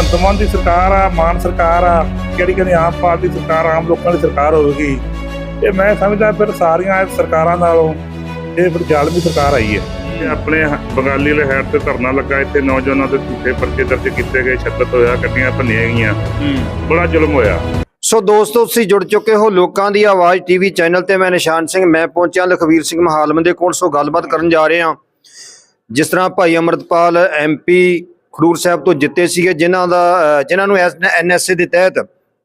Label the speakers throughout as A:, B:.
A: ਭਗਵੰਤ ਮਾਨ ਦੀ ਸਰਕਾਰ ਆ ਮਾਨ ਸਰਕਾਰ ਆ ਕਿਹੜੀ ਕਹਿੰਦੀ ਆਮ ਪਾਰਟੀ ਸਰਕਾਰ ਆਮ ਲੋਕਾਂ ਦੀ ਸਰਕਾਰ ਹੋਵੇਗੀ। ਇਹ ਮੈਂ ਸਮਝਦਾ ਫਿਰ ਸਾਰੀਆਂ ਸਰਕਾਰਾਂ ਨਾਲੋਂ ਇਹ ਫਿਰ ਜ਼ਾਲਮੀ ਸਰਕਾਰ ਆਈ ਹੈ। ਤੇ ਆਪਣੇ ਬੰਗਾਲੀ ਵਾਲੇ ਹੈਡ ਤੇ ਧਰਨਾ ਲੱਗਾ ਇੱਥੇ ਨੌਜਵਾਨਾਂ ਦੇ ਝੂਠੇ ਪਰਚੇ ਦਰਜ ਕੀਤੇ ਗਏ ਛੱਤਤ ਹੋਇਆ ਗੱਡੀਆਂ ਭੰਨੀਆਂ ਗਈਆਂ। ਬੜਾ ਜ਼ੁਲਮ ਹੋਇਆ।
B: ਸੋ ਦੋਸਤੋ ਤੁਸੀਂ ਜੁੜ ਚੁੱਕੇ ਹੋ ਲੋਕਾਂ ਦੀ ਆਵਾਜ਼ ਟੀਵੀ ਚੈਨਲ ਤੇ। ਮੈਂ ਨਿਸ਼ਾਨ ਸਿੰਘ ਮੈਂ ਪਹੁੰਚਿਆ ਲਖਵੀਰ ਸਿੰਘ ਮਹਾਲਮ ਦੇ ਕੋਲ। ਸੋ ਗੱਲਬਾਤ ਕਰਨ ਜਾ ਰਹੇ ਹਾਂ। ਜਿਸ ਤਰ੍ਹਾਂ ਭਾਈ ਅਮਰਤਪਾਲ ਐਮਪੀ ਖਡੂਰ ਸਾਹਿਬ ਤੋਂ ਜਿੱਤੇ ਸੀਗੇ ਜਿਨ੍ਹਾਂ ਦਾ ਜਿਨ੍ਹਾਂ ਨੂੰ ਐਨਐਸਏ ਦੇ ਤਹਿਤ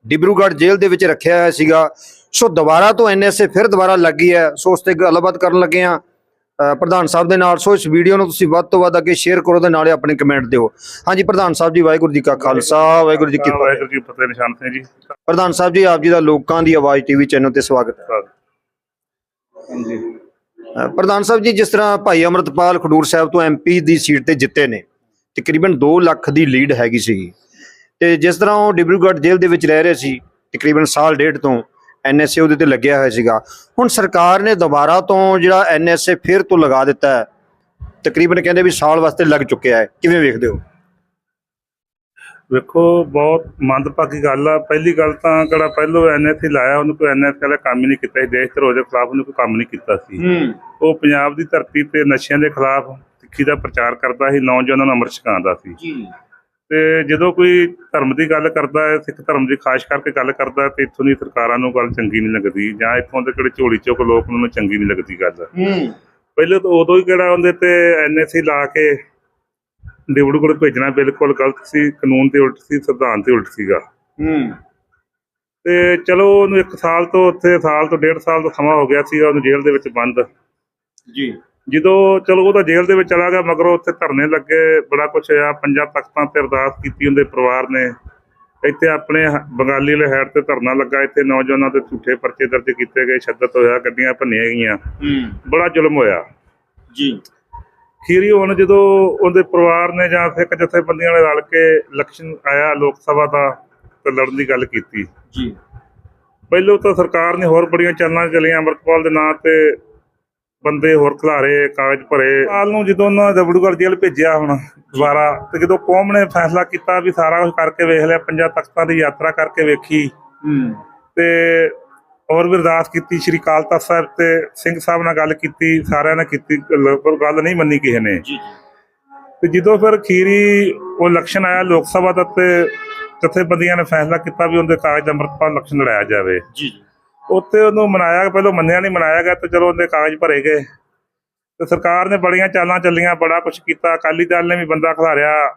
B: ਡਿਬਰੂਗੜ੍ਹ ਜੇਲ੍ਹ ਦੇ ਵਿੱਚ ਰੱਖਿਆ ਹੋਇਆ ਸੀਗਾ। ਸੋ ਦੁਬਾਰਾ ਤੋਂ ਐਨਐਸਏ ਫਿਰ ਦੁਬਾਰਾ ਲੱਗੀ ਹੈ। ਸੋ ਉਸ ਤੇ ਗੱਲਬਾਤ ਕਰਨ ਲੱਗੇ ਅਹ, ਪ੍ਰਧਾਨ ਸਾਹਿਬ ਦੇ ਨਾਲ। ਸੋ ਇਸ ਵੀਡੀਓ ਨੂੰ ਤੁਸੀਂ ਵੱਧ ਤੋਂ ਵੱਧ ਅੱਗੇ ਸ਼ੇਅਰ ਕਰੋ ਤੇ ਨਾਲੇ ਆਪਣੇ ਕਮੈਂਟ ਦਿਓ। ਹਾਂਜੀ ਪ੍ਰਧਾਨ ਸਾਹਿਬ ਜੀ ਵਾਹਿਗੁਰੂ ਜੀ ਕਾ ਖਾਲਸਾ ਵਾਹਿਗੁਰੂ ਜੀ ਕੀ ਫਤਿਹ
A: ਵਾਹਿਗੁਰੂ ਜੀ ਫਤਿਹ। ਨਿਸ਼ਾਨ ਸਿੰਘ ਜੀ।
B: ਪ੍ਰਧਾਨ ਸਾਹਿਬ ਜੀ ਆਪ ਜੀ ਦਾ ਲੋਕਾਂ ਦੀ ਆਵਾਜ਼ ਟੀਵੀ ਚੈਨਲ ਤੇ ਸਵਾਗਤ ਹੈ।
A: ਹਾਂਜੀ।
B: ਪ੍ਰਧਾਨ ਸਾਹਿਬ ਜੀ ਜਿਸ ਤਰ੍ਹਾਂ ਭਾਈ ਅਮਰਤਪਾਲ ਖਡੂਰ ਸਾਹਿਬ ਤੋਂ ਐਮਪੀ ਦੀ ਸੀਟ ਤੇ ਜਿੱਤੇ ਨੇ ਤਕਰੀਬਨ 2 ਲੱਖ ਦੀ ਲੀਡ ਹੈਗੀ ਸੀ। ਤੇ ਜਿਸ ਤਰ੍ਹਾਂ ਉਹ ਡਿਬਰੂਗੜ੍ਹ ਜੇਲ੍ਹ ਦੇ ਵਿੱਚ ਰਹਿ ਰਹੇ ਸੀ ਤਕਰੀਬਨ ਸਾਲ ਡੇਢ ਤੋਂ ਐਨਐਸਏ ਉਹਦੇ ਤੇ ਲੱਗਿਆ ਹੋਇਆ ਸੀਗਾ। ਹੁਣ ਸਰਕਾਰ ਨੇ ਦੁਬਾਰਾ ਤੋਂ ਜਿਹੜਾ ਐਨਐਸਏ ਫਿਰ ਤੋਂ ਲਗਾ ਦਿੱਤਾ ਹੈ ਤਕਰੀਬਨ ਕਹਿੰਦੇ ਵੀ ਸਾਲ ਵਾਸਤੇ ਲੱਗ ਚੁੱਕਿਆ ਹੈ। ਕਿਵੇਂ ਵੇਖਦੇ ਹੋ?
A: ਵੇਖੋ ਬਹੁਤ ਮੰਦਭਾਗੀ ਗੱਲ ਆ। ਪਹਿਲੀ ਗੱਲ ਤਾਂ ਕਿਹੜਾ ਪਹਿਲੋਂ ਐਨਐਸਸੀ ਲਾਇਆ ਉਹਨੂੰ ਕੋਈ ਐਨਐਸ ਵਾਲਾ ਕੰਮ ਹੀ ਨਹੀਂ ਕੀਤਾ। ਸੀ ਦੇਸ਼ ਧਰੋਹ ਦੇ ਖਿਲਾਫ ਉਹਨੇ ਕੋਈ ਕੰਮ ਨਹੀਂ ਕੀਤਾ ਸੀ। ਉਹ ਪੰਜਾਬ ਦੀ ਧਰਤੀ ਤੇ ਨਸ਼ਿਆਂ ਦੇ ਖਿਲਾਫ ਸਿੱਖੀ ਦਾ ਪ੍ਰਚਾਰ ਕਰਦਾ ਸੀ ਨੌਜਵਾਨਾਂ ਨੂੰ ਅੰਮ੍ਰਿਤ ਛਕਾਉਂਦਾ ਸੀ।
B: ਜੀ।
A: ਤੇ ਜਦੋਂ ਕੋਈ ਧਰਮ ਦੀ ਗੱਲ ਕਰਦਾ ਹੈ ਸਿੱਖ ਧਰਮ ਦੀ ਖਾਸ ਕਰਕੇ ਗੱਲ ਕਰਦਾ ਹੈ, ਤੇ ਇੱਥੋਂ ਦੀ ਸਰਕਾਰਾਂ ਨੂੰ ਗੱਲ ਚੰਗੀ ਨਹੀਂ ਲੱਗਦੀ ਜਾਂ ਇੱਥੋਂ ਦੇ ਕਿਹੜੇ ਝੋਲੀ ਚੁੱਕ ਲੋਕ ਨੂੰ ਚੰਗੀ ਨਹੀਂ ਲੱਗਦੀ ਗੱਲ।
B: ਹੂੰ।
A: ਪਹਿਲੇ ਤਾਂ ਉਦੋਂ ਹੀ ਕਿਹੜਾ ਉਹਦੇ ਤੇ ਐਨਐਸਸੀ ਲਾ ਕੇ ਡਿਵੜਗੁੜ ਭੇਜਣਾ ਬਿਲਕੁਲ ਗਲਤ ਸੀ ਕਾਨੂੰਨ ਤੇ ਉਲਟ ਸੀ ਸੰਵਿਧਾਨ ਤੇ ਉਲਟ ਸੀਗਾ।
B: ਹੂੰ।
A: ਤੇ ਚਲੋ ਉਹਨੂੰ 1 ਸਾਲ ਤੋਂ ਉੱਥੇ ਸਾਲ ਤੋਂ ਡੇਢ ਸਾਲ ਦਾ ਸਮਾਂ ਹੋ ਗਿਆ ਸੀਗਾ ਉਹਨੂੰ ਜੇਲ੍ਹ ਦੇ ਵਿੱਚ ਬੰਦ।
B: ਜੀ।
A: ਜਦੋਂ ਚਲੋ ਉਹ ਤਾਂ ਜੇਲ੍ਹ ਦੇ ਵਿੱਚ ਚਲਾ ਗਿਆ ਮਗਰੋਂ ਉੱਥੇ ਧਰਨੇ ਲੱਗੇ ਬੜਾ ਕੁਛ ਹੋਇਆ। ਪੰਜਾਂ ਤਖਤਾਂ ਤੇ ਅਰਦਾਸ ਕੀਤੀ ਉਹਦੇ ਪਰਿਵਾਰ ਨੇ। ਇੱਥੇ ਆਪਣੇ ਬੰਗਾਲੀ ਵਾਲੇ ਹੈਡ ਤੇ ਧਰਨਾ ਲੱਗਾ। ਇੱਥੇ ਨੌਜਵਾਨਾਂ ਦੇ ਝੂਠੇ ਪਰਚੇ ਦਰਜ ਕੀਤੇ ਗਏ ਛੱਤਤ ਹੋਇਆ ਗੱਡੀਆਂ ਭੰਨੀਆਂ ਗਈਆਂ। ਬੜਾ ਜ਼ੁਲਮ ਹੋਇਆ।
B: ਜੀ।
A: ਖੀਰੀ ਹੁਣ ਜਦੋਂ ਉਹਦੇ ਪਰਿਵਾਰ ਨੇ ਜਾਂ ਸਿੱਖ ਜਥੇਬੰਦੀਆਂ ਨੇ ਰਲ ਕੇ ਇਲੈਕਸ਼ਨ ਆਇਆ ਲੋਕ ਸਭਾ ਦਾ ਤੇ ਲੜਨ ਦੀ ਗੱਲ ਕੀਤੀ।
B: ਜੀ।
A: ਪਹਿਲੋਂ ਤਾਂ ਸਰਕਾਰ ਨੇ ਹੋਰ ਬੜੀਆਂ ਚਾਲਾਂ ਚੱਲੀਆਂ ਅੰਮ੍ਰਿਤਪਾਲ ਦੇ ਨਾਂ ਤੇ ਬੰਦੇ ਹੋਰ ਖਿਲਾਰੇ ਕਾਗਜ਼ ਭਰੇ। ਪਾਲ ਨੂੰ ਜਦੋਂ ਉਹਨਾਂ ਦਬੜੂਗੜ ਜੇਲ੍ਹ ਭੇਜਿਆ ਹੁਣ ਦੁਬਾਰਾ ਤੇ ਜਦੋਂ ਕੌਮ ਨੇ ਫੈਸਲਾ ਕੀਤਾ ਵੀ ਸਾਰਾ ਕੁਝ ਕਰਕੇ ਵੇਖ ਲਿਆ ਪੰਜਾਂ ਤਖਤਾਂ ਦੀ ਯਾਤਰਾ ਕਰਕੇ ਵੇਖੀ। ਤੇ ਹੋਰ ਵੀ ਅਰਦਾਸ ਕੀਤੀ ਸ਼੍ਰੀ ਅਕਾਲ ਤਖਤ ਸਾਹਿਬ ਤੇ ਸਿੰਘ ਸਾਹਿਬ ਨਾਲ ਗੱਲ ਕੀਤੀ ਸਾਰਿਆਂ ਨੇ ਕੀਤੀ ਗੱਲ- ਪਰ ਗੱਲ ਨਹੀਂ ਮੰਨੀ ਕਿਸੇ ਨੇ। ਤੇ ਜਦੋਂ ਫਿਰ ਖੀਰੀ ਉਹ ਇਲੈਕਸ਼ਨ ਆਇਆ ਲੋਕ ਸਭਾ ਦਾ ਤੇ ਜਥੇਬੰਦੀਆਂ ਨੇ ਫੈਸਲਾ ਕੀਤਾ ਵੀ ਉਹਦੇ ਕਾਗਜ਼ ਅੰਮ੍ਰਿਤਪਾਲ ਇਲੈਕਸ਼ਨ ਲੜਾਇਆ ਜਾਵੇ।
B: ਜੀ।
A: ਉੱਥੇ ਉਹਨੂੰ ਮਨਾਇਆ ਪਹਿਲਾਂ ਮੰਨਿਆ ਨਹੀਂ ਮਨਾਇਆ ਗਿਆ ਤੇ ਚਲੋ ਉਹਦੇ ਕਾਗਜ਼ ਭਰੇ ਗਏ। ਤੇ ਸਰਕਾਰ ਨੇ ਬੜੀਆਂ ਚਾਲਾਂ ਚੱਲੀਆਂ ਬੜਾ ਕੁਝ ਕੀਤਾ। ਅਕਾਲੀ ਦਲ ਨੇ ਵੀ ਬੰਦਾ ਖਿਲਾਰਿਆ।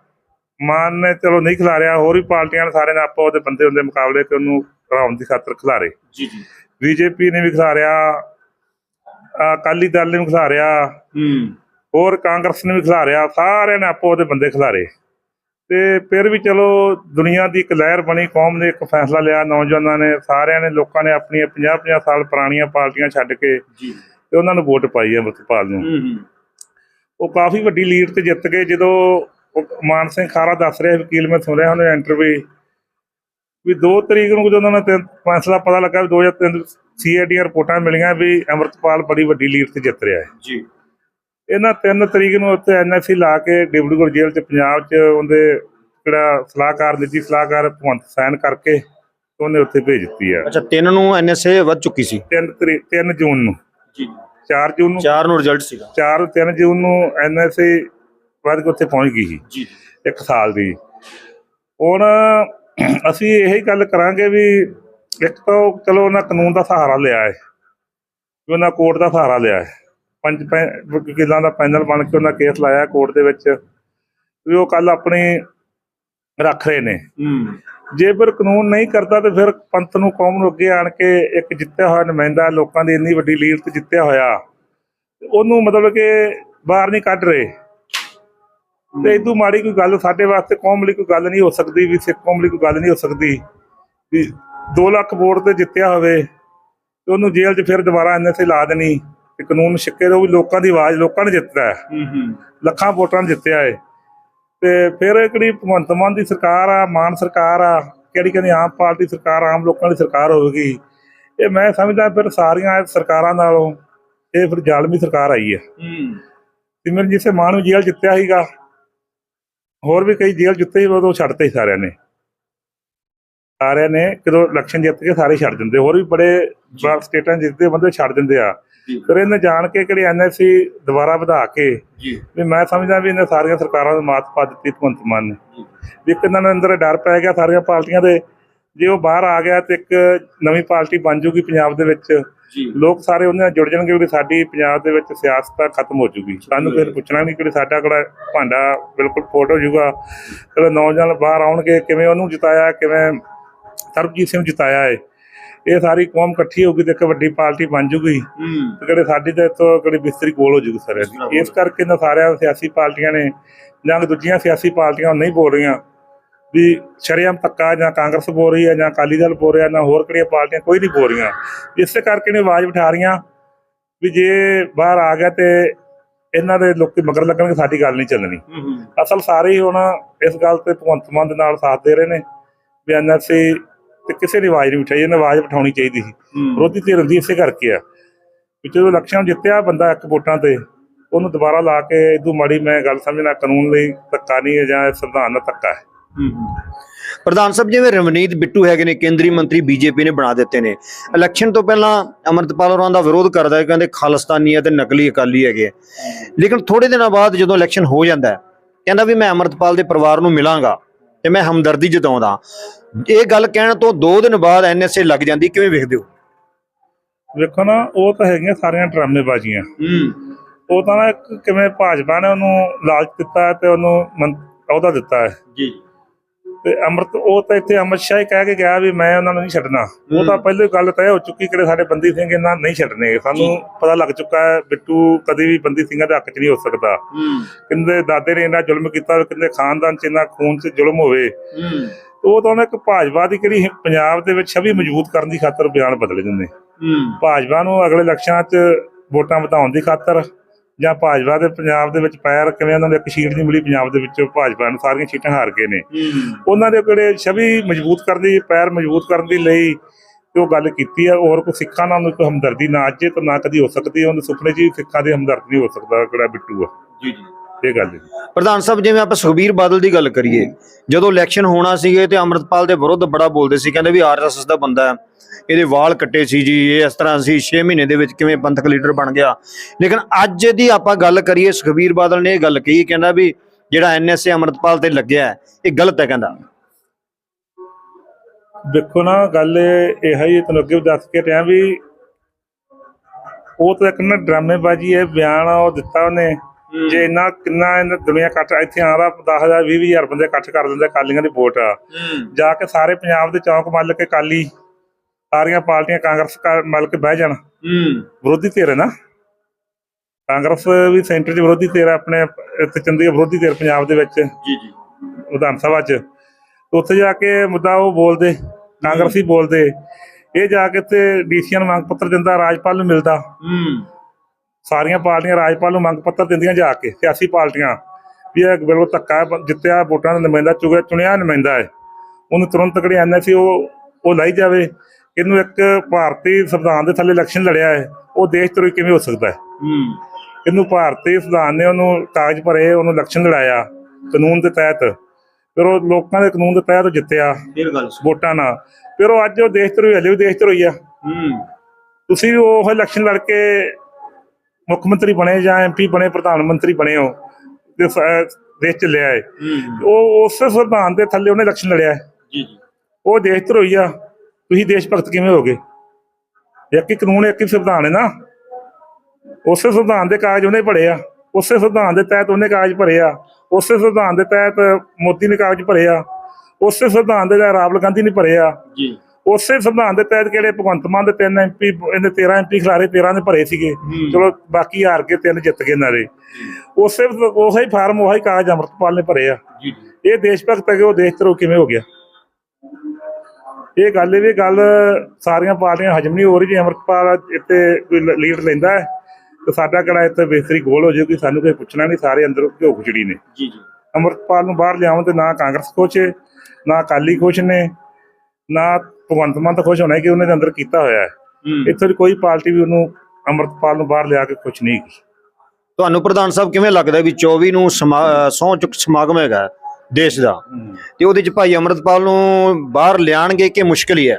A: ਮਾਨ ਨੇ ਚਲੋ ਨਹੀਂ ਖਿਲਾਰਿਆ ਹੋਰ ਵੀ ਪਾਰਟੀਆਂ ਨੇ ਸਾਰੇ ਨੇ ਆਪੋ ਉਹਦੇ ਬੰਦੇ ਹੁੰਦੇ ਮੁਕਾਬਲੇ ਤੇ ਉਹਨੂੰ ਹਰਾਉਣ ਦੀ ਖਾਤਰ ਖਿਲਾਰੇ।
B: ਜੀ ਜੀ।
A: ਬੀਜੇਪੀ ਨੇ ਵੀ ਖਿਲਾਰਿਆ ਅਕਾਲੀ ਦਲ ਨੇ ਵੀ ਖਿਲਾਰਿਆ।
B: ਹੂੰ।
A: ਹੋਰ ਕਾਂਗਰਸ ਨੇ ਵੀ ਖਿਲਾਰਿਆ ਸਾਰਿਆਂ ਨੇ ਆਪੋ ਉਹਦੇ ਬੰਦੇ ਖਿਲਾਰੇ। ਤੇ ਫਿਰ ਵੀ ਚਲੋ ਦੁਨੀਆ ਦੀ ਇੱਕ ਲਹਿਰ ਬਣੀ ਕੌਮ ਨੇ ਇੱਕ ਫੈਸਲਾ ਲਿਆ ਨੌਜਵਾਨਾਂ ਨੇ ਸਾਰਿਆਂ ਨੇ ਲੋਕਾਂ ਨੇ ਆਪਣੀਆਂ 50-50 ਸਾਲ ਪੁਰਾਣੀਆਂ ਪਾਰਟੀਆਂ ਛੱਡ ਕੇ
B: ਜੀ।
A: ਤੇ ਉਹਨਾਂ ਨੂੰ ਵੋਟ ਪਾਈ ਹੈ ਅਮਰਤਪਾਲ ਨੂੰ। ਉਹ ਕਾਫੀ ਵੱਡੀ ਲੀਡ ਤੇ ਜਿੱਤ ਗਏ ਜਦੋਂ ਮਾਨ ਸਿੰਘ ਖਾਰਾ ਦੱਸ ਰਿਹਾ ਵਕੀਲ ਮੈਂ ਸੁਣ ਰਿਹਾ ਉਹਨੇ ਇੰਟਰਵਿਊ ਵੀ 2 ਤਰੀਕ ਨੂੰ ਜਦੋਂ ਉਹਨਾਂ ਨੇ ਫੈਸਲਾ ਪਤਾ ਲੱਗਾ ਵੀ 2003 ਸੀਆਈਡੀ ਰਿਪੋਰਟਾਂ ਮਿਲੀਆਂ ਵੀ ਅਮਰਤਪਾਲ ਬੜੀ ਵੱਡੀ ਲੀਡ ਤੇ ਜਿੱਤ ਰਿਹਾ ਹੈ।
B: ਜੀ।
A: ਇਹਨਾਂ 3 ਤਰੀਕ ਨੂੰ ਉੱਥੇ ਐਨਐਸਸੀ ਲਾ ਕੇ ਡਿਬੜੂਗੜ੍ਹ ਜੇਲ੍ਹ 'ਚ ਪੰਜਾਬ 'ਚ ਉਹਦੇ ਜਿਹੜਾ ਸਲਾਹਕਾਰ ਨਿੱਜੀ ਸਲਾਹਕਾਰ ਭਗਵੰਤ ਸੈਨ ਕਰਕੇ ਉਹਨੇ ਉੱਥੇ ਭੇਜ ਦਿੱਤੀ ਆ।
B: ਅੱਛਾ ਤਿੰਨ ਨੂੰ ਐਨਐਸਏ ਵੱਧ ਚੁੱਕੀ ਸੀ?
A: 3 ਤਰੀਕ 3 ਜੂਨ ਨੂੰ।
B: ਜੀ।
A: 4 ਜੂਨ ਨੂੰ
B: ਚਾਰ ਨੂੰ ਰਿਜ਼ਲਟ ਸੀਗਾ।
A: 4 3 ਜੂਨ ਨੂੰ ਐਨਐਸਏ ਵੱਧ ਕੇ ਉੱਥੇ ਪਹੁੰਚ ਗਈ ਸੀ।
B: ਜੀ।
A: ਇੱਕ ਸਾਲ ਦੀ। ਹੁਣ ਅਸੀਂ ਇਹੀ ਗੱਲ ਕਰਾਂਗੇ ਵੀ ਇੱਕ ਤਾਂ ਚਲੋ ਉਹਨਾਂ ਕਾਨੂੰਨ ਦਾ ਸਹਾਰਾ ਲਿਆ ਹੈ। ਉਹਨਾਂ ਕੋਰਟ ਦਾ ਸਹਾਰਾ ਲਿਆ ਹੈ। ਪੰਜ ਵਕੀਲਾਂ ਦਾ ਪੈਨਲ ਬਣ ਕੇ ਉਹਨਾਂ ਕੇਸ ਲਾਇਆ ਕੋਰਟ ਦੇ ਵਿੱਚ ਵੀ ਉਹ ਕੱਲ ਆਪਣੀ ਰੱਖ ਰਹੇ ਨੇ। ਜੇ ਫਿਰ ਕਾਨੂੰਨ ਨਹੀਂ ਕਰਦਾ ਤੇ ਫਿਰ ਪੰਥ ਨੂੰ ਕੌਮ ਨੂੰ ਅੱਗੇ ਆਣ ਕੇ ਇੱਕ ਜਿੱਤਿਆ ਹੋਇਆ ਨੁਮਾਇੰਦਾ ਲੋਕਾਂ ਦੀ ਇੰਨੀ ਵੱਡੀ ਲੀਡ ਤੇ ਜਿੱਤਿਆ ਹੋਇਆ ਉਹਨੂੰ ਮਤਲਬ ਕਿ ਬਾਹਰ ਨਹੀਂ ਕੱਢ ਰਹੇ। ਤੇ ਇਦੋਂ ਮਾੜੀ ਕੋਈ ਗੱਲ ਸਾਡੇ ਵਾਸਤੇ ਕੌਮ ਲਈ ਕੋਈ ਗੱਲ ਨਹੀਂ ਹੋ ਸਕਦੀ ਵੀ ਸਿੱਖ ਕੌਮ ਲਈ ਕੋਈ ਗੱਲ ਨਹੀਂ ਹੋ ਸਕਦੀ ਵੀ 2 ਲੱਖ ਵੋਟ ਤੇ ਜਿੱਤਿਆ ਹੋਵੇ ਤੇ ਉਹਨੂੰ ਜੇਲ੍ਹ 'ਚ ਫਿਰ ਦੁਬਾਰਾ ਐਨਐਸਏ ਲਾ ਦੇਣੀ। ਤੇ ਕਾਨੂੰਨ ਛਿੱਕੇ ਤੋਂ ਵੀ ਲੋਕਾਂ ਦੀ ਆਵਾਜ਼ ਲੋਕਾਂ ਨੇ ਜਿੱਤਦਾ ਹੈ।
B: ਹੂੰ ਹੂੰ।
A: ਲੱਖਾਂ ਵੋਟਾਂ ਨਾਲ ਜਿੱਤਿਆ ਏ ਤੇ ਫਿਰ ਇਹ ਕਿਹੜੀ ਭਗਵੰਤ ਮਾਨ ਦੀ ਸਰਕਾਰ ਆ ਮਾਨ ਸਰਕਾਰ ਆ ਕਿਹੜੀ ਕਹਿੰਦੀ ਆਮ ਪਾਰਟੀ ਸਰਕਾਰ ਆਮ ਲੋਕਾਂ ਦੀ ਸਰਕਾਰ ਹੋਵੇਗੀ। ਇਹ ਮੈਂ ਸਮਝਦਾ ਫਿਰ ਸਾਰੀਆਂ ਸਰਕਾਰਾਂ ਨਾਲੋਂ ਇਹ ਫਿਰ ਜ਼ਾਲਮੀ ਸਰਕਾਰ ਆਈ ਹੈ।
B: ਹੂੰ।
A: ਸਿਮਰਨਜੀਤ ਸਿੰਘ ਮਾਨ ਵੀ ਜੇਲ੍ਹ ਜਿੱਤਿਆ ਸੀਗਾ ਹੋਰ ਵੀ ਕਈ ਜੇਲ੍ਹ ਜਿੱਤੇ ਸੀ ਉਦੋਂ ਛੱਡਤੇ ਸਾਰਿਆਂ ਨੇ। ਸਾਰਿਆਂ ਨੇ ਜਦੋਂ ਇਲੈਕਸ਼ਨ ਜਿੱਤ ਕੇ ਸਾਰੇ ਛੱਡ ਦਿੰਦੇ ਹੋਰ ਵੀ ਬੜੇ ਬਾਹਰ ਸਟੇਟਾਂ ਜਿੱਤਦੇ ਬੰਦੇ ਛੱਡ ਦਿੰਦੇ ਆ। ਫਿਰ ਇਹਨੇ ਜਾਣ ਕੇ ਕਿਹੜੀ ਐਨਐਸਸੀ ਦੁਬਾਰਾ ਵਧਾ ਕੇ ਵੀ ਮੈਂ ਸਮਝਦਾ ਵੀ ਇਹਨੇ ਸਾਰੀਆਂ ਸਰਕਾਰਾਂ ਨੂੰ ਮਾਤ ਪਾ ਦਿੱਤੀ ਭਗਵੰਤ ਮਾਨ ਨੇ। ਵੀ ਇੱਕ ਇਹਨਾਂ ਦੇ ਅੰਦਰ ਡਰ ਪੈ ਗਿਆ ਸਾਰੀਆਂ ਪਾਰਟੀਆਂ ਦੇ ਜੇ ਉਹ ਬਾਹਰ ਆ ਗਿਆ ਤੇ ਇੱਕ ਨਵੀਂ ਪਾਰਟੀ ਬਣ ਜੂਗੀ ਪੰਜਾਬ ਦੇ ਵਿੱਚ। ਲੋਕ ਸਾਰੇ ਉਹਦੇ ਨਾਲ ਜੁੜ ਜਾਣਗੇ ਵੀ ਸਾਡੀ ਪੰਜਾਬ ਦੇ ਵਿੱਚ ਸਿਆਸਤ ਤਾਂ ਖਤਮ ਹੋ ਜੂਗੀ। ਸਾਨੂੰ ਫਿਰ ਪੁੱਛਣਾ ਨਹੀਂ ਕਿ ਸਾਡਾ ਕਿਹੜਾ ਭਾਂਡਾ ਬਿਲਕੁਲ ਫੋਟ ਹੋ ਜੂਗਾ। ਜਦੋਂ ਨੌਜਵਾਨ ਬਾਹਰ ਆਉਣਗੇ ਕਿਵੇਂ ਉਹਨੂੰ ਜਿਤਾਇਆ ਕਿਵੇਂ ਸਰਬਜੀਤ ਸਿੰਘ ਜਿਤਾਇਆ ਹੈ ਇਹ ਸਾਰੀ ਕੌਮ ਇਕੱਠੀ ਹੋਊਗੀ ਤੇ ਇੱਕ ਵੱਡੀ ਪਾਰਟੀ ਬਣ ਜੂਗੀ।
B: ਹੂੰ।
A: ਤੇ ਕਿਹੜੇ ਸਾਡੀ ਤੇ ਇੱਥੋਂ ਕਿਹੜੀ ਬਿਸਤਰੀ ਕੋਲ ਹੋ ਜੂਗੀ ਸਾਰਿਆਂ ਦੀ ਇਸ ਕਰਕੇ ਨਾ ਸਾਰਿਆਂ ਸਿਆਸੀ ਪਾਰਟੀਆਂ ਨੇ ਜਾਂ ਦੂਜੀਆਂ ਸਿਆਸੀ ਪਾਰਟੀਆਂ ਨਹੀਂ ਬੋਲ ਰਹੀਆਂ ਵੀ ਸ਼ਰੇਆਮ ਧੱਕਾ ਜਾਂ ਕਾਂਗਰਸ ਬੋਲ ਰਹੀ ਹੈ ਜਾਂ ਅਕਾਲੀ ਦਲ ਬੋਲ ਰਿਹਾ ਨਾ ਹੋਰ ਕਿਹੜੀਆਂ ਪਾਰਟੀਆਂ ਕੋਈ ਨਹੀਂ ਬੋਲ ਰਹੀਆਂ। ਇਸੇ ਕਰਕੇ ਨੇ ਆਵਾਜ਼ ਉਠਾ ਰਹੀਆਂ ਵੀ ਜੇ ਬਾਹਰ ਆ ਗਿਆ ਤੇ ਇਹਨਾਂ ਦੇ ਲੋਕੀ ਮਗਰ ਲੱਗਣਗੇ ਸਾਡੀ ਗੱਲ ਨਹੀਂ ਚੱਲਣੀ।
B: ਹੂੰ
A: ਅਸਲ ਸਾਰੇ ਹੀ ਹੁਣ ਇਸ ਗੱਲ ਤੇ ਭਗਵੰਤ ਮਾਨ ਦੇ ਨਾਲ ਸਾਥ ਦੇ ਰਹੇ ਨੇ। ਵੀ ਐਨਐਸਸੀ ਤੇ ਕਿਸੇ ਦੀ ਆਵਾਜ਼ ਨਹੀਂ ਉਠਾਈ ਇਹਨੇ ਆਵਾਜ਼ ਉਠਾਉਣੀ ਚਾਹੀਦੀ ਸੀ। ਵਿਰੋਧੀ ਧਿਰ ਦੀ ਇਸੇ ਕਰਕੇ ਆ। ਵੀ ਜਦੋਂ ਇਲੈਕਸ਼ਨ ਜਿੱਤਿਆ ਬੰਦਾ ਇੱਕ ਵੋਟਾਂ ਤੇ ਉਹਨੂੰ ਦੁਬਾਰਾ ਲਾ ਕੇ ਇਦੋਂ ਮਾੜੀ ਮੈਂ ਗੱਲ ਸਮਝਣਾ ਕਾਨੂੰਨ ਲਈ ਧੱਕਾ ਨਹੀਂ ਹੈ ਜਾਂ ਸੰਵਿਧਾਨ ਦਾ ਧੱਕਾ ਹੈ।
B: ਪ੍ਰਧਾਨ ਸਾਹਿਬ ਜਿਵੇਂ ਰਵਨੀਤ ਬਿੱਟੂ ਹੈਗੇ ਨੇ ਕੇਂਦਰੀ ਮੰਤਰੀ ਬੀਜੇਪੀ ਨੇ ਬਣਾ ਦਿੱਤੇ ਨੇ। ਇਲੈਕਸ਼ਨ ਤੋਂ ਪਹਿਲਾਂ ਅਮਰਤਪਾਲ ਹੋਰਾਂ ਦਾ ਵਿਰੋਧ ਕਰਦਾ ਹੈ ਕਹਿੰਦੇ ਖਾਲਿਸਤਾਨੀ ਹੈ ਤੇ ਨਕਲੀ ਅਕਾਲੀ ਹੈਗੇ। ਲੇਕਿਨ ਥੋੜੇ ਦਿਨਾਂ ਬਾਅਦ ਜਦੋਂ ਇਲੈਕਸ਼ਨ ਹੋ ਜਾਂਦਾ ਹੈ ਕਹਿੰਦਾ ਵੀ ਮੈਂ ਅਮਰਤਪਾਲ ਦੇ ਪਰਿਵਾਰ ਨੂੰ ਮਿਲਾਂਗਾ। ਤੇ ਮੈਂ ਹਮਦਰਦੀ ਜਤਾਉਂਦਾ। ਇਹ ਗੱਲ ਕਹਿਣ ਤੋਂ 2 ਦਿਨ ਬਾਅਦ ਐਨਐਸਏ ਲੱਗ ਜਾਂਦੀ ਕਿਵੇਂ ਵੇਖਦੇ ਹੋ?
A: ਵੇਖੋ ਨਾ ਉਹ ਤਾਂ ਹੈਗੀਆਂ ਸਾਰੀਆਂ ਡਰਾਮੇਬਾਜ਼ੀਆਂ।
B: ਹੂੰ।
A: ਉਹ ਤਾਂ ਨਾ ਇੱਕ ਕਿਵੇਂ ਭਾਜਪਾ ਨੇ ਉਹਨੂੰ ਲਾਲਚ ਦਿੱਤਾ ਤੇ ਉਹਨੂੰ ਮੰ- ਅਹੁਦਾ ਦਿੱਤਾ ਹੈ।
B: ਜੀ।
A: ਤੇ ਅਮਰਤ ਉਹ ਤਾਂ ਇੱਥੇ ਅਮਰ ਸ਼ਾਹ ਹੀ ਕਹਿ ਕੇ ਗਿਆ ਵੀ ਮੈਂ ਉਹਨਾਂ ਨੂੰ ਨਹੀਂ ਛੱਡਣਾ। ਉਹ ਤਾਂ
B: ਹੂੰ।
A: ਪਹਿਲੇ ਗੱਲ ਤੈਅ ਹੋ ਚੁੱਕੀ ਕਿਹੜੇ ਸਾਡੇ ਬੰਦੀ ਸਿੰਘ ਇਹਨਾਂ ਨਹੀਂ ਛੱਡਣੇ ਸਾਨੂੰ ਪਤਾ ਲੱਗ ਚੁੱਕਾ ਹੈ ਬਿੱਟੂ ਕਦੇ ਵੀ ਬੰਦੀ ਸਿੰਘਾਂ ਦੇ ਹੱਕ 'ਚ ਨਹੀਂ ਹੋ ਸਕਦਾ। ਕਹਿੰਦੇ ਦਾਦੇ ਨੇ ਇੰਨਾ ਜ਼ੁਲਮ ਕੀਤਾ ਕਹਿੰਦੇ ਖਾਨਦਾਨ 'ਚ ਇੰਨਾ ਖੂਨ 'ਚ ਜ਼ੁਲਮ ਹੋਵੇ। ਉਹ ਤਾਂ ਉਹਨੇ ਇੱਕ ਭਾਜਪਾ ਦੀ ਕਿਹੜੀ ਪੰਜਾਬ ਦੇ ਵਿੱਚ ਛਵੀ ਮਜ਼ਬੂਤ ਕਰਨ ਦੀ ਖਾਤਰ ਬਿਆਨ ਬਦਲੇ
B: ਹੂੰ।
A: ਭਾਜਪਾ ਨੂੰ ਅਗਲੇ ਇਲੈਕਸ਼ਨਾਂ 'ਚ ਵੋਟਾਂ ਵਧਾਉਣ ਦੀ ਖਾਤਰ ਜਾਂ ਭਾਜਪਾ ਦੇ ਪੰਜਾਬ ਦੇ ਵਿੱਚ ਪੈਰ ਕਿਵੇਂ ਉਹਨਾਂ ਨੂੰ ਇੱਕ ਸੀਟ ਨਹੀਂ ਮਿਲੀ ਪੰਜਾਬ ਦੇ ਵਿੱਚੋਂ ਭਾਜਪਾ ਨੂੰ ਸਾਰੀਆਂ ਸੀਟਾਂ ਹਾਰ ਗਏ ਨੇ। ਉਹਨਾਂ ਦੇ ਕਿਹੜੇ ਛਵੀ ਮਜ਼ਬੂਤ ਕਰਨ ਦੀ ਪੈਰ ਮਜ਼ਬੂਤ ਕਰਨ ਦੀ ਲਈ ਉਹ ਗੱਲ ਕੀਤੀ ਹੈ ਔਰ ਕੋਈ ਸਿੱਖਾਂ ਨਾਲ ਉਹਨੂੰ ਕੋਈ ਹਮਦਰਦੀ ਨਾ ਅੱਜੇ ਤਾਂ ਨਾ ਕਦੀ ਹੋ ਸਕਦੀ ਉਹਦੇ ਸੁਪਨੇ 'ਚ ਸਿੱਖਾਂ ਦੀ ਹਮਦਰਦੀ ਨਹੀਂ ਹੋ ਸਕਦਾ ਕਿਹੜਾ ਬਿੱਟੂ ਆ।
B: ਜੀ ਜੀ।
A: ਇਹ ਗੱਲ ਹੈ
B: ਪ੍ਰਧਾਨ ਸਾਹਿਬ ਜਿਵੇਂ ਆਪਾਂ ਸੁਖਬੀਰ ਬਾਦਲ ਦੀ ਗੱਲ ਕਰੀਏ ਜਦੋਂ ਇਲੈਕਸ਼ਨ ਹੋਣਾ ਸੀਗੇ ਤੇ ਅਮਰਤਪਾਲ ਦੇ ਵਿਰੁੱਧ ਬੜਾ ਬੋਲਦੇ ਸੀ ਕਹਿੰਦੇ ਵੀ ਆਰਐਸਐਸ ਦਾ ਬੰਦਾ ਹੈ ਇਹਦੇ ਵਾਲ ਕੱਟੇ ਸੀ ਜੀ ਇਹ ਇਸ ਤਰ੍ਹਾਂ ਸੀ 6 ਮਹੀਨੇ ਦੇ ਵਿੱਚ ਕਿਵੇਂ ਪੰਥਕ ਲੀਡਰ ਬਣ ਗਿਆ। ਲੇਕਿਨ ਅੱਜ ਦੀ ਆਪਾਂ ਗੱਲ ਕਰੀਏ ਸੁਖਬੀਰ ਬਾਦਲ ਨੇ ਇਹ ਗੱਲ ਕਹੀ ਕਹਿੰਦਾ ਵੀ ਜਿਹੜਾ ਐਨਐਸਏ ਅਮਰਤਪਾਲ ਤੇ ਲੱਗਿਆ ਇਹ ਗਲਤ ਹੈ ਕਹਿੰਦਾ।
A: ਦੇਖੋ ਨਾ ਗੱਲ ਇਹ ਹੈ ਹੀ ਤੁਹਾਨੂੰ ਅੱਗੇ ਦੱਸ ਕੇ ਟਾਈਮ ਵੀ ਉਹ ਤਾਂ ਇੱਕ ਨਾ ਡਰਾਮੇਬਾਜ਼ੀ ਹੈ ਬਿਆਨ ਉਹ ਦਿੱਤਾ ਉਹਨੇ। ਜੇ ਇੰਨਾ ਕਿੰਨਾ ਇਹਨਾਂ ਦੁਨੀਆ ਇਕੱਠ ਇੱਥੇ ਆਉਂਦਾ 10000 20000 ਬੰਦੇ ਇਕੱਠ ਕਰ ਦਿੰਦੇ ਕਾਲੀਆਂ ਦੀ ਵੋਟ। ਆ ਜਾ ਕੇ ਸਾਰੇ ਪੰਜਾਬ ਦੇ ਚੌਂਕ ਮੱਲ ਕੇ ਕਾਲੀ ਸਾਰੀਆਂ ਪਾਰਟੀਆਂ ਕਾਂਗਰਸ ਮੱਲ ਕੇ ਬਹਿ ਜਾਣ। ਵਿਰੋਧੀ ਧਿਰ ਹੈ ਨਾ। ਕਾਂਗਰਸ ਵੀ ਸੈਂਟਰ 'ਚ ਵਿਰੋਧੀ ਧਿਰ ਹੈ ਆਪਣੇ ਇੱਥੇ ਚੰਡੀਗੜ੍ਹ ਵਿਰੋਧੀ ਧਿਰ ਪੰਜਾਬ ਦੇ ਵਿੱਚ
B: ਜੀ ਜੀ।
A: ਵਿਧਾਨ ਸਭਾ 'ਚ। ਉੱਥੇ ਜਾ ਕੇ ਮੁੱਦਾ ਉਹ ਬੋਲਦੇ ਕਾਂਗਰਸੀ ਬੋਲਦੇ। ਇਹ ਜਾ ਕੇ ਤੇ ਡੀਸੀਆਂ ਨੂੰ ਮੰਗ ਪੱਤਰ ਦਿੰਦਾ ਰਾਜਪਾਲ ਨੂੰ ਮਿਲਦਾ। ਸਾਰੀਆਂ ਪਾਰਟੀਆਂ ਰਾਜਪਾਲ ਨੂੰ ਮੰਗ ਪੱਤਰ ਦਿੰਦੀਆਂ ਜਾ ਕੇ ਸਿਆਸੀ ਪਾਰਟੀਆਂ। ਵੀ ਇਹ ਬਿਲਕੁਲ ਧੱਕਾ ਜਿੱਤਿਆ ਵੋਟਾਂ ਦਾ ਨੁਮਾਇੰਦਾ ਚੁਗਿਆ ਚੁਣਿਆ ਨੁਮਾਇੰਦਾ ਹੈ। ਉਹਨੂੰ ਤੁਰੰਤ ਕਿਹੜੀ ਐਨਐਸਸੀ ਉਹ ਉਹ ਲਾਈ ਜਾਵੇ। ਇਹਨੂੰ ਇੱਕ ਭਾਰਤੀ ਸੰਵਿਧਾਨ ਦੇ ਥੱਲੇ ਇਲੈਕਸ਼ਨ ਲੜਿਆ ਹੈ। ਉਹ ਦੇਸ਼ ਤੁਰ ਕਿਵੇਂ ਹੋ ਸਕਦਾ ਹੈ? ਇਹਨੂੰ ਭਾਰਤੀ ਸੰਵਿਧਾਨ ਨੇ ਉਹਨੂੰ ਕਾਗਜ਼ ਭਰੇ ਉਹਨੂੰ ਇਲੈਕਸ਼ਨ ਲੜਾਇਆ ਕਾਨੂੰਨ ਦੇ ਤਹਿਤ। ਫਿਰ ਉਹ ਲੋਕਾਂ ਦੇ ਕਾਨੂੰਨ ਦੇ ਤਹਿਤ ਉਹ ਜਿੱਤਿਆ
B: ਫਿਰ ਗੱਲ
A: ਵੋਟਾਂ ਨਾਲ। ਫਿਰ ਉਹ ਅੱਜ ਉਹ ਦੇਸ਼ ਧਰੋਈ ਹਲੇ ਵੀ ਦੇਸ਼ ਧਰੋਈ ਆ। ਤੁਸੀਂ ਵੀ ਉਹ ਇਲੈਕਸ਼ਨ ਲੜ ਕੇ ਮੁੱਖ ਮੰਤਰੀ ਬਣੇ ਜਾਂ ਐਮਪੀ ਬਣੇ ਪ੍ਰਧਾਨ ਮੰਤਰੀ ਬਣੇ ਹੋ ਤੇ ਦੇਸ਼ ਚੱਲਿਆ ਹੈ। ਉਹ ਉਸ ਸੰਵਿਧਾਨ ਦੇ ਥੱਲੇ ਉਹਨੇ ਇਲੈਕਸ਼ਨ ਲੜਿਆ ਹੈ
B: ਜੀ ਜੀ।
A: ਉਹ ਦੇਸ਼ ਧਰੋਈ ਆ ਤੁਸੀਂ ਦੇਸ਼ ਭਗਤ ਕਿਵੇਂ ਹੋਗੇ? ਇੱਕ ਹੀ ਕਾਨੂੰਨ ਇੱਕ ਹੀ ਸੰਵਿਧਾਨ ਹੈ ਨਾ। ਉਸੇ ਸੰਵਿਧਾਨ ਦੇ ਕਾਗਜ਼ ਉਹਨੇ ਭਰੇ ਆ। ਉਸੇ ਸੰਵਿਧਾਨ ਦੇ ਤਹਿਤ ਉਹਨੇ ਕਾਗਜ਼ ਭਰੇ ਆ। ਉਸੇ ਸੰਵਿਧਾਨ ਦੇ ਤਹਿਤ ਮੋਦੀ ਨੇ ਕਾਗਜ਼ ਭਰੇ ਆ। ਉਸੇ ਸੰਵਿਧਾਨ ਦੇ ਰਾਹੁਲ ਗਾਂਧੀ ਨੇ ਭਰੇ ਆ।
B: ਜੀ।
A: ਉਸੇ ਸੰਵਿਧਾਨ ਦੇ ਤਹਿਤ ਕਿਹੜੇ ਭਗਵੰਤ ਮਾਨ ਦੇ ਤਿੰਨ ਐਮਪੀ ਇਹਦੇ 13 ਐਮਪੀ ਖਿਲਾਰੇ 13 ਦੇ ਭਰੇ ਸੀਗੇ। ਚਲੋ ਬਾਕੀ ਹਾਰ ਕੇ ਤਿੰਨ ਜਿੱਤ ਗਏ ਨਾਲੇ ਉਸੇ ਉਹੀ ਫਾਰਮ ਉਹੀ ਕਾਗਜ਼ ਅੰਮ੍ਰਿਤਪਾਲ ਨੇ ਭਰੇ ਆ। ਇਹ ਦੇਸ਼ ਭਗਤ ਹੈਗੇ ਉਹ ਦੇਸ਼ ਧਰੋ ਕਿਵੇਂ ਹੋ ਗਿਆ? ਇਹ ਗੱਲ ਇਹ ਵੀ ਗੱਲ ਸਾਰੀਆਂ ਪਾਰਟੀਆਂ ਹਜਮ ਨਹੀਂ ਹੋ ਰਹੀ ਜੇ। ਅੰਮ੍ਰਿਤਪਾਲ ਇੱਥੇ ਕੋਈ ਲੀਡ ਲੈਂਦਾ ਹੈ। ਤੇ ਸਾਡਾ ਕਿਹੜਾ ਇੱਥੇ ਬੇਸਰੀ ਗੋਲ ਹੋ ਜਾਊਗੀ ਸਾਨੂੰ ਕੋਈ ਪੁੱਛਣਾ ਨਹੀਂ। ਸਾਰੇ ਅੰਦਰ ਘਿਓ ਖਿਚੜੀ ਨੇ।
B: ਜੀ ਜੀ।
A: ਅੰਮ੍ਰਿਤਪਾਲ ਨੂੰ ਬਾਹਰ ਲਿਆਉਣ ਤੇ ਨਾ ਕਾਂਗਰਸ ਹੈ ਨਾ ਅਕਾਲੀ ਖੁਸ਼ ਨੇ ਨਾ ਭਗਵੰਤ ਮਾਨ ਤਾਂ ਖੁਸ਼ ਹੋਣਾ ਕਿ ਉਹਨੇ ਦੇ ਅੰਦਰ ਕੀਤਾ ਹੋਇਆ ਹੈ। ਇੱਥੋਂ ਦੀ ਕੋਈ ਪਾਰਟੀ ਵੀ ਉਹਨੂੰ ਅੰਮ੍ਰਿਤਪਾਲ ਨੂੰ ਬਾਹਰ ਲਿਆ ਕੇ ਖੁਸ਼ ਨਹੀਂ
B: ਤੁਹਾਨੂੰ ਪ੍ਰਧਾਨ ਸਾਹਿਬ ਕਿਵੇਂ ਲੱਗਦਾ ਵੀ 24 ਨੂੰ ਸੌ ਚੁੱਕ ਸਮਾਗਮ ਹੈਗਾ ਦੇਸ਼ ਦਾ ਤੇ ਉਹਦੇ ਚ ਭਾਈ ਅਮਰਤਪਾਲ ਨੂੰ ਬਾਹਰ ਲਿਆਣਗੇ ਕਿ ਮੁਸ਼ਕਲ ਹੀ ਹੈ?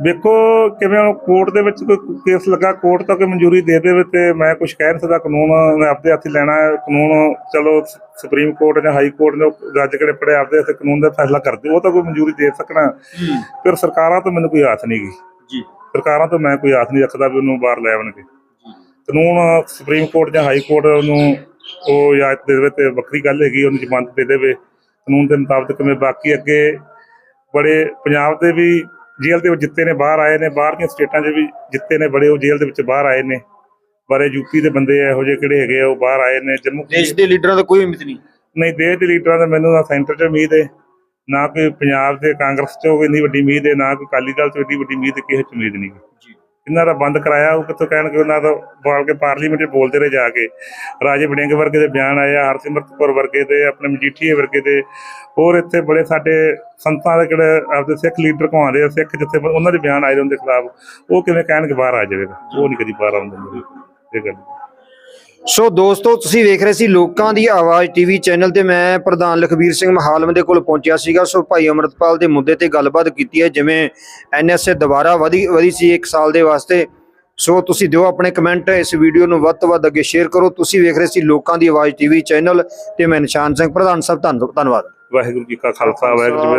A: ਵੇਖੋ ਕਿਵੇਂ ਹੁਣ ਕੋਰਟ ਦੇ ਵਿੱਚ ਕੋਈ ਕੇਸ ਲੱਗਾ ਕੋਰਟ ਤਾਂ ਕੋਈ ਮਨਜ਼ੂਰੀ ਦੇ ਦੇਵੇ ਤੇ ਮੈਂ ਕੁਝ ਕਹਿ ਨਹੀਂ ਸਕਦਾ ਕਾਨੂੰਨ ਮੈਂ ਆਪਦੇ ਹੱਥ ਲੈਣਾ ਹੈ ਕਾਨੂੰਨ ਚਲੋ ਸੁਪਰੀਮ ਕੋਰਟ ਜਾਂ ਹਾਈ ਕੋਰਟ ਨੇ ਉਹ ਜੱਜ ਕਿਹੜੇ ਪੜੇ ਆਪਦੇ ਹੱਥ ਕਾਨੂੰਨ ਦਾ ਫੈਸਲਾ ਕਰਦੇ ਉਹ ਤਾਂ ਕੋਈ ਮਨਜ਼ੂਰੀ ਦੇ ਸਕਣਾ ਫਿਰ ਸਰਕਾਰਾਂ ਤੋਂ ਮੈਨੂੰ ਕੋਈ ਆਸ ਨਹੀਂ ਗੀ।
B: ਜੀ।
A: ਸਰਕਾਰਾਂ ਤੋਂ ਮੈਂ ਕੋਈ ਆਸ ਨਹੀਂ ਰੱਖਦਾ ਵੀ ਉਹਨੂੰ ਬਾਹਰ ਲੈ ਆਉਣਗੇ ਕਾਨੂੰਨ ਸੁਪਰੀਮ ਕੋਰਟ ਜਾਂ ਹਾਈ ਕੋਰਟ ਉਹਨੂੰ ਉਹ ਇਜਾਜ਼ਤ ਦੇ ਦੇਵੇ ਤੇ ਵੱਖਰੀ ਗੱਲ ਹੈਗੀ ਉਹਨੂੰ ਜ਼ਮਾਨਤ ਦੇ ਦੇਵੇ। ਕਾਨੂੰਨ ਦੇ ਮੁਤਾਬਕ ਕਿਵੇਂ ਬਾਕੀ ਅੱਗੇ ਬੜੇ ਪੰਜਾਬ ਦੇ ਵੀ ਜੇਲ੍ਹ ਦੇ ਵਿੱਚ ਜਿੱਤੇ ਨੇ ਬਾਹਰ ਆਏ ਨੇ ਬਾਹਰ ਦੀਆਂ ਸਟੇਟਾਂ 'ਚ ਵੀ ਜਿੱਤੇ ਨੇ ਬੜੇ ਉਹ ਜੇਲ੍ਹ ਦੇ ਵਿੱਚ ਬਾਹਰ ਆਏ ਨੇ। ਬਾਰੇ ਯੂਪੀ ਦੇ ਬੰਦੇ ਇਹੋ ਜਿਹੇ ਕਿਹੜੇ ਹੈਗੇ ਆ ਉਹ ਬਾਹਰ ਆਏ ਨੇ ਜੰਮੂ
B: ਦੇਸ਼ ਦੇ ਲੀਡਰਾਂ ਦਾ ਕੋਈ ਉਮੀਦ ਨਹੀਂ।
A: ਨਹੀਂ ਦੇਸ਼ ਦੇ ਲੀਡਰਾਂ ਦਾ ਮੈਨੂੰ ਨਾ ਸੈਂਟਰ 'ਚ ਉਮੀਦ ਹੈ ਨਾ ਕੋਈ ਪੰਜਾਬ ਦੇ ਕਾਂਗਰਸ 'ਚ ਇੰਨੀ ਵੱਡੀ ਉਮੀਦ ਹੈ ਨਾ ਕੋਈ ਅਕਾਲੀ ਦਲ 'ਚ ਇੰਨੀ ਵੱਡੀ ਉਮੀਦ ਕਿਸੇ 'ਚ ਉਮੀਦ ਨਹੀਂ।
B: ਜੀ।
A: ਇਹਨਾਂ ਦਾ ਬੰਦ ਕਰਾਇਆ, ਉਹ ਕਿੱਥੋਂ ਕਹਿਣਗੇ ਉਹਨਾਂ ਦਾ ਬਾਲ ਕੇ ਪਾਰਲੀਮੈਂਟ 'ਚ ਬੋਲਦੇ ਰਹੇ ਜਾ ਕੇ। ਰਾਜੇ ਵੜਿੰਗ ਵਰਗੇ ਦੇ ਬਿਆਨ ਆਏ ਆ ਹਰਸਿਮਰਤ ਕੌਰ ਵਰਗੇ ਦੇ, ਆਪਣੇ ਮਜੀਠੀਏ ਵਰਗੇ ਦੇ। ਹੋਰ ਇੱਥੇ ਬੜੇ ਸਾਡੇ ਸੰਤਾਂ ਦੇ ਕਿਹੜੇ ਆਪਦੇ ਸਿੱਖ ਲੀਡਰ ਕਹਾਉਂਦੇ ਆ, ਸਿੱਖ ਜਿੱਥੇ ਉਹਨਾਂ ਦੇ ਬਿਆਨ ਆਏ ਨੇ ਉਹਦੇ ਖਿਲਾਫ। ਉਹ ਕਿਵੇਂ ਕਹਿਣਗੇ ਬਾਹਰ ਆ ਜਾਵੇਗਾ ਉਹ ਨਹੀਂ ਕਦੀ ਬਾਹਰ ਆਉਂਦੇ ਇਹ ਗੱਲ।
B: ਸੋ ਦੋਸਤੋ, ਤੁਸੀਂ ਵੇਖ ਰਹੇ ਸੀ ਲੋਕਾਂ ਦੀ ਆਵਾਜ਼ ਟੀਵੀ ਚੈਨਲ ਤੇ ਮੈਂ ਪ੍ਰਧਾਨ ਲਖਬੀਰ ਸਿੰਘ ਮਹਾਲਮ ਦੇ ਕੋਲ ਪਹੁੰਚਿਆ ਸੀਗਾ। ਸੋ ਭਾਈ ਅਮਰਤਪਾਲ ਦੇ ਮੁੱਦੇ ਤੇ ਗੱਲਬਾਤ ਕੀਤੀ ਹੈ, ਜਿਵੇਂ ਐਨਐਸਏ ਦੁਬਾਰਾ ਵਧੀ ਵਧੀ ਸੀ 1 ਸਾਲ ਦੇ ਵਾਸਤੇ। ਸੋ ਤੁਸੀਂ ਦਿਓ ਆਪਣੇ ਕਮੈਂਟ, ਇਸ ਵੀਡੀਓ ਨੂੰ ਵੱਧ ਤੋਂ ਵੱਧ ਅੱਗੇ ਸ਼ੇਅਰ ਕਰੋ। ਤੁਸੀਂ ਵੇਖ ਰਹੇ ਸੀ ਲੋਕਾਂ ਦੀ ਆਵਾਜ਼ ਟੀਵੀ ਚੈਨਲ ਤੇ ਮੈਂ ਨਿਸ਼ਾਨ ਸਿੰਘ, ਪ੍ਰਧਾਨ ਸਾਹਿਬ, ਧੰਨ- ਧੰਨਵਾਦ।
A: ਵਾਹਿਗੁਰੂ ਜੀ ਕਾ ਖਾਲਸਾ, ਵਾਹਿਗੁਰੂ